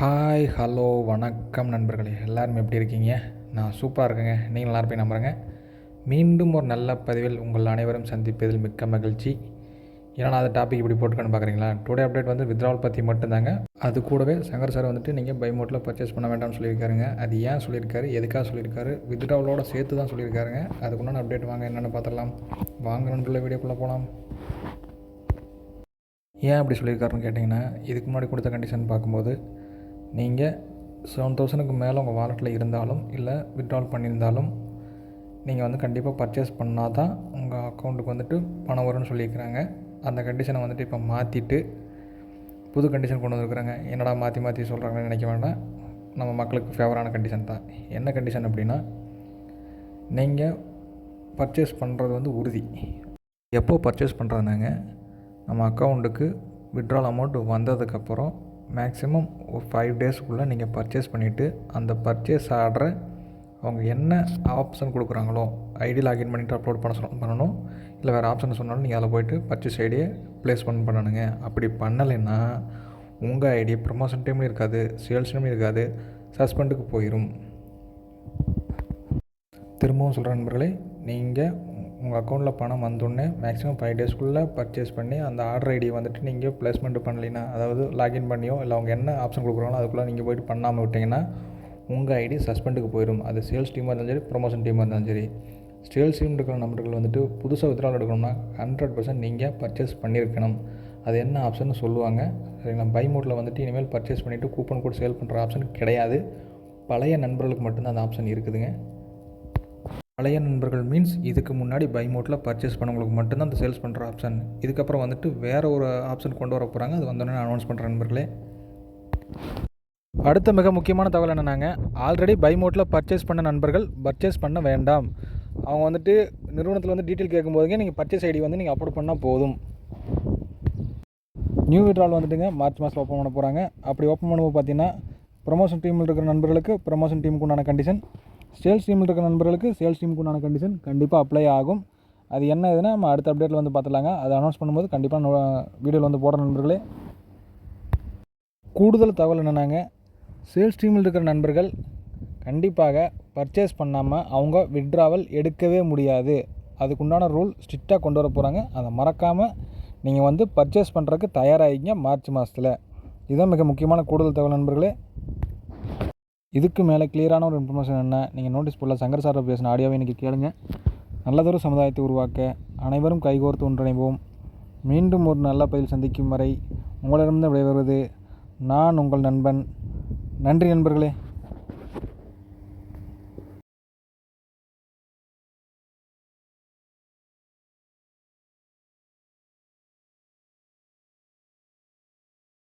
Hi hello வணக்கம் நண்பர்களே. எல்லாரும் எப்படி இருக்கீங்க? நான் சூப்பராக இருக்கேங்க. நீங்கள் நல்லா இருப்பீங்க நம்புகிறேங்க மீண்டும் ஒரு நல்ல பதிவில் உங்கள் அனைவரும் சந்திப்பதில் மிக்க மகிழ்ச்சி. ஏன்னா நான் அந்த டாபிக் இப்படி போட்டுக்கணும் பார்க்குறீங்களா டுடே அப்டேட் வந்து வித்ராவல் பற்றி மட்டும்தாங்க. அது கூடவே சங்கர் சார் வந்துட்டு நீங்கள் பை மோட்டில் பர்ச்சேஸ் பண்ண வேண்டாம்னு சொல்லியிருக்காருங்க. அது ஏன் சொல்லியிருக்காரு? எதுக்காக சொல்லியிருக்காரு? வித்ராவலோட சேர்த்து தான் சொல்லியிருக்காருங்க. அதுக்குண்டான அப்டேட் வாங்க என்னென்னு பார்த்துடலாம் வாங்க நண்பர்களை வீடியோக்குள்ளே போகலாம் ஏன் அப்படி சொல்லியிருக்காருன்னு கேட்டிங்கன்னா இதுக்கு முன்னாடி கொடுத்த கண்டிஷன் பார்க்கும்போது நீங்கள் செவன் தௌசண்ட்க்கு மேலே உங்கள் வாலெட்டில் இருந்தாலும் இல்லை வித்ட்ரால் பண்ணியிருந்தாலும் நீங்கள் வந்து கண்டிப்பாக பர்ச்சேஸ் பண்ணால் தான் உங்கள் அக்கௌண்ட்டுக்கு வந்துட்டு பணம் வரும்னு சொல்லியிருக்கிறாங்க. அந்த கண்டிஷனை வந்துட்டு இப்போ மாற்றிட்டு புது கண்டிஷன் கொண்டு வந்துருக்குறாங்க. என்னடா மாற்றி மாற்றி சொல்கிறாங்கன்னு நினைக்க வேண்டாம். நம்ம மக்களுக்கு ஃபேவரான கண்டிஷன் தான். என்ன கண்டிஷன் அப்படின்னா நீங்கள் பர்ச்சேஸ் பண்ணுறது வந்து உறுதி. எப்போ பர்ச்சேஸ் பண்ணுறதுனாங்க நம்ம அக்கௌண்ட்டுக்கு விட்ரால் அமௌண்ட் வந்ததுக்கப்புறம் மேக்ஸிமம் ஒரு ஃபைவ் டேஸ்க்குள்ளே நீங்கள் பர்ச்சேஸ் பண்ணிவிட்டு அந்த பர்ச்சேஸ் ஆர்டரை அவங்க என்ன ஆப்ஷன் கொடுக்குறாங்களோ ஐடி லாகின் பண்ணிவிட்டு அப்லோட் பண்ண சொல் பண்ணணும். இல்லை வேறு ஆப்ஷன் சொன்னாலும் நீங்கள் அதில் போய்ட்டு பர்ச்சேஸ் ஐடியை ப்ளேஸ் பண்ண பண்ணணுங்க அப்படி பண்ணலைன்னா உங்கள் ஐடி ப்ரமோஷன் டைம்லையும் இருக்காது சேல்ஸ் டைம்லையும் இருக்காது சஸ்பெண்டுக்கு போயிடும் திரும்பவும் சொல்கிற நண்பர்களே நீங்கள் உங்கள் அக்கௌண்ட்டில் பணம் வந்தோடனே மேக்ஸிமம் ஃபைவ் டேஸ்க்குள்ளே பர்ச்சேஸ் பண்ணி அந்த ஆர்டர் ஐடி வந்துட்டு நீங்கள் ப்ளேஸ்மெண்ட் பண்ணலைன்னா அதாவது லாகின் பண்ணியோ இல்லை அவங்க என்ன ஆப்ஷன் கொடுக்குறாங்களோ அதுக்குள்ளே நீங்கள் போய்ட்டு பண்ணாமல் விட்டிங்கன்னா உங்கள் ஐடி சஸ்பெண்டுக்கு போயிடும் அது சேல்ஸ் டீமாக இருந்தாலும் சரி ப்ரொமோஷன் டீமாக இருந்தாலும் சரி. சேல்ஸ் டீம் இருக்கிற நம்பர்கள் வந்துட்டு புதுசாக வித்ரால் எடுக்கணும்னா ஹண்ட்ரட் பர்சன்ட் நீங்கள் பர்ச்சேஸ் பண்ணியிருக்கணும். அது என்ன ஆப்ஷன் சொல்லுவாங்க. சரிங்களா? பை மோட்டில் வந்துட்டு இனிமேல் பர்ச்சேஸ் பண்ணிவிட்டு கூப்பன் கோட் சேல் பண்ணுற ஆப்ஷன் கிடையாது. பழைய நண்பர்களுக்கு மட்டும்தான் அந்த ஆப்ஷன் இருக்குதுங்க. பழைய நண்பர்கள் மீன்ஸ் இதுக்கு முன்னாடி பை மோட்டில் பர்ச்சேஸ் பண்ணவங்களுக்கு மட்டும்தான் அந்த சேல்ஸ் பண்ணுற ஆப்ஷன் இதுக்கப்புறம் வந்துட்டு வேறு ஒரு ஆப்ஷன் கொண்டு வர போகிறாங்க அது வந்தோடனே அனௌன்ஸ் பண்ணுற நண்பர்களே. அடுத்த மிக முக்கியமான தகவல் என்னென்னாங்க? ஆல்ரெடி பை மோட்டில் பர்ச்சேஸ் பண்ண நண்பர்கள் பர்ச்சேஸ் பண்ண வேண்டாம். அவங்க வந்துட்டு நிறுவனத்தில் வந்து டீட்டெயில் கேட்கும்போதுங்க நீங்கள் பர்ச்சேஸ் ஐடி வந்து நீங்கள் அப்லோட் பண்ணால் போதும். நியூ விட்ரால் வந்துட்டுங்க மார்ச் மாதம் ஓப்பன் பண்ண போகிறாங்க அப்படி ஓப்பன் பண்ணும்போது பார்த்தீங்கன்னா ப்ரொமோஷன் டீமில் இருக்கிற நண்பர்களுக்கு ப்ரொமோஷன் டீமுக்கு உண்டான கண்டிஷன் சேல்ஸ் டீமில் இருக்கிற நண்பர்களுக்கு சேல்ஸ் டீமுக்கு உண்டான கண்டிஷன் கண்டிப்பாக அப்ளை ஆகும். அது என்ன இதுன்னா நம்ம அடுத்த அப்டேட்டில் வந்து பார்த்துலாங்க அதை அனௌன்ஸ் பண்ணும்போது கண்டிப்பாக வீடியோவில் வந்து போடுற நண்பர்களே. கூடுதல் தகவல் என்னென்னாங்க சேல்ஸ் டீமில் இருக்கிற நண்பர்கள் கண்டிப்பாக பர்ச்சேஸ் பண்ணாமல் அவங்க விட்ராவல் எடுக்கவே முடியாது. அதுக்குண்டான ரூல் ஸ்ட்ரிக்டாக கொண்டு வர போகிறாங்க அதை மறக்காமல் நீங்கள் வந்து பர்ச்சேஸ் பண்ணுறதுக்கு தயாராகிங்க மார்ச் மாதத்தில் இதுதான் மிக முக்கியமான கூடுதல் தகவல் நண்பர்களே. இதுக்கு மேலே கிளியரான ஒரு இன்ஃபர்மேஷன் என்ன? நீங்கள் நோட்டீஸ் போடல சங்கர் சாரை பேசின ஆடியோவை இன்றைக்கி கேளுங்க. நல்லதொரு சமுதாயத்தை உருவாக்க அனைவரும் கைகோர்த்து ஒன்றிணைவோம். மீண்டும் ஒரு நல்ல பதில் சந்திக்கும் வரை உங்களிடமிருந்து விடைபெறுவது நான் உங்கள் நண்பன். நன்றி நண்பர்களே.